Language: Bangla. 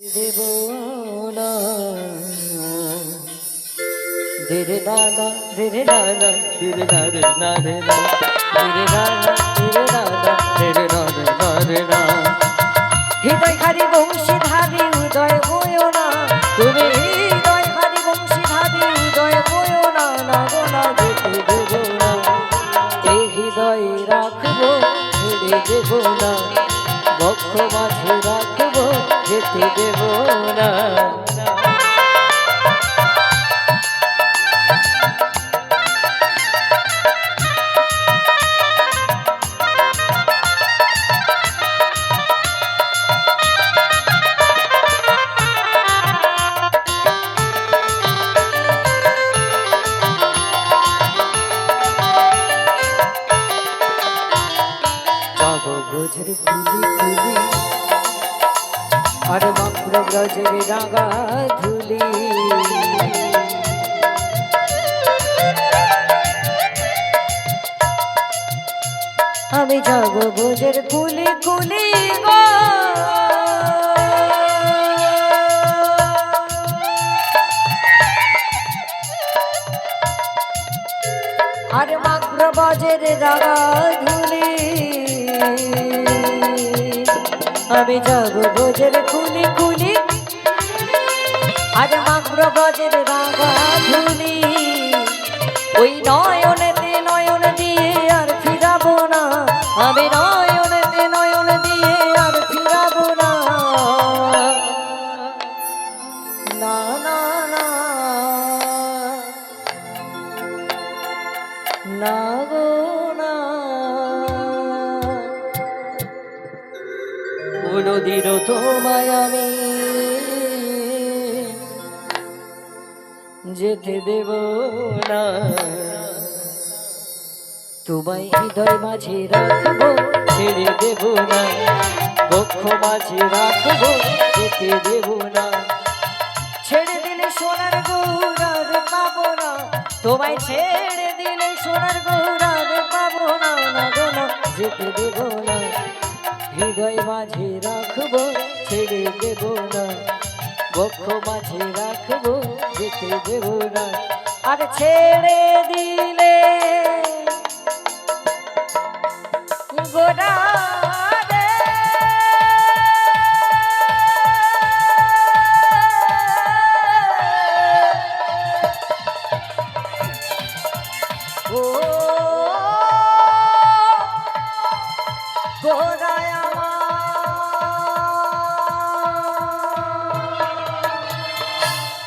দেব না ধীরে দাদা ধীরে দাদা ধীরে দাদা না রে না ধীরে দাদা ধীরে দাদা ধীরে দাদা না রে না হৃদয় হারি বংশী ধারি উদয় বয় না তুমি রাখব না বক্ষ মাঝে রাখব যেতে দেব না। বুঝের খুলি খুলি আর মাত্র ব্রজের রাগা ধুলি। আমি যাব বুঝের কুলি কুলি গো। আর মাত্র বাজের রাগা ধুলি। আমি যাব বোঝের কুলি কুলি আর মাত্র বাজের রাগা ধুলি। ওই নয়নেতে কোনদিনও তোমায় আমি যেতে দেব না। তোমায় হৃদয় মাঝে রাখব, ছেড়ে দেব না। বক্ষ মাঝে রাখব, যেতে দেব না। ছেড়ে দিলে সোনার গৌরার পাবো না। তোমায় ছেড়ে দিলে সোনার গৌরার পাবো না, যেতে দেব হৃদয় মাঝে রাখব, ছেড়ে দেব না। বক্ষ মাঝে রাখব, যেতে দেব না। আর ছেড়ে দিলে গোড়া Gora